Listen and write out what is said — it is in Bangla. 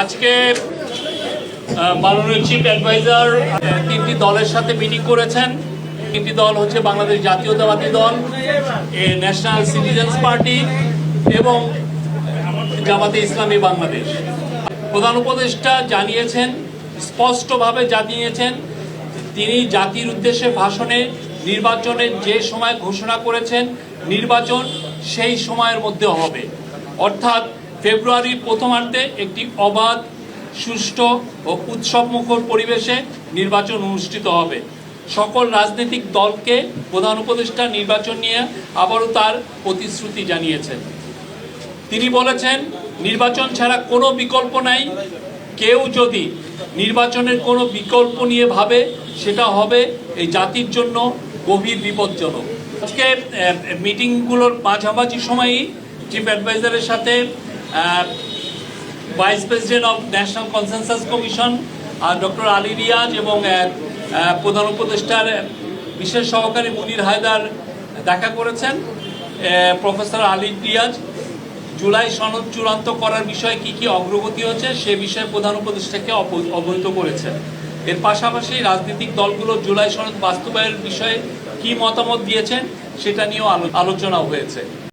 আজকে মাননীয় চিফ অ্যাডভাইজার তিনটি দলের সাথে মিটিং করেছেন। তিনটি দল হচ্ছে বাংলাদেশ জাতীয়তাবাদী দল ন্যাশনাল সিটিজেন্স পার্টি এবং জামাতে ইসলামী বাংলাদেশ। প্রধান উপদেষ্টা জানিয়েছেন, স্পষ্টভাবে জানিয়েছেন, তিনি জাতির উদ্দেশ্যে ভাষণে নির্বাচনের যে সময় ঘোষণা করেছেন, নির্বাচন সেই সময়ের মধ্যে হবে। অর্থাৎ ফেব্রুয়ারির প্রথমার্ধে একটি অবাধ, সুষ্ঠু ও উৎসবমুখর পরিবেশে নির্বাচন অনুষ্ঠিত হবে। সকল রাজনৈতিক দলকে প্রধান উপদেষ্টা নির্বাচন নিয়ে আবারও তার প্রতিশ্রুতি জানিয়েছেন। তিনি বলেছেন, নির্বাচন ছাড়া কোনো বিকল্প নাই। কেউ যদি নির্বাচনের কোনো বিকল্প নিয়ে ভাবে, সেটা হবে এই জাতির জন্য গভীর বিপজ্জনক। আজকে মিটিংগুলোর মাঝামাঝি সময়ই চিফ অ্যাডভাইজারের সাথে vice president of national consensus commission R doctor Ali Riaz এবং প্রধান উপদেষ্টার বিশেষ সহকারী মুনির হায়দার দেখা করেছেন। প্রফেসর আলী রিয়াজ জুলাই সনদ চূড়ান্ত করার বিষয়ে কি কি অগ্রগতি হচ্ছে সে বিষয়ে প্রধান উপদেষ্টাকে অব- অবহিত করেছেন। এর পাশাপাশি রাজনৈতিক দলগুলো জুলাই সনদ বাস্তবায়নের বিষয়ে কি মতামত দিয়েছেন সেটা নিয়েও আলো- আলোচনা হয়েছে।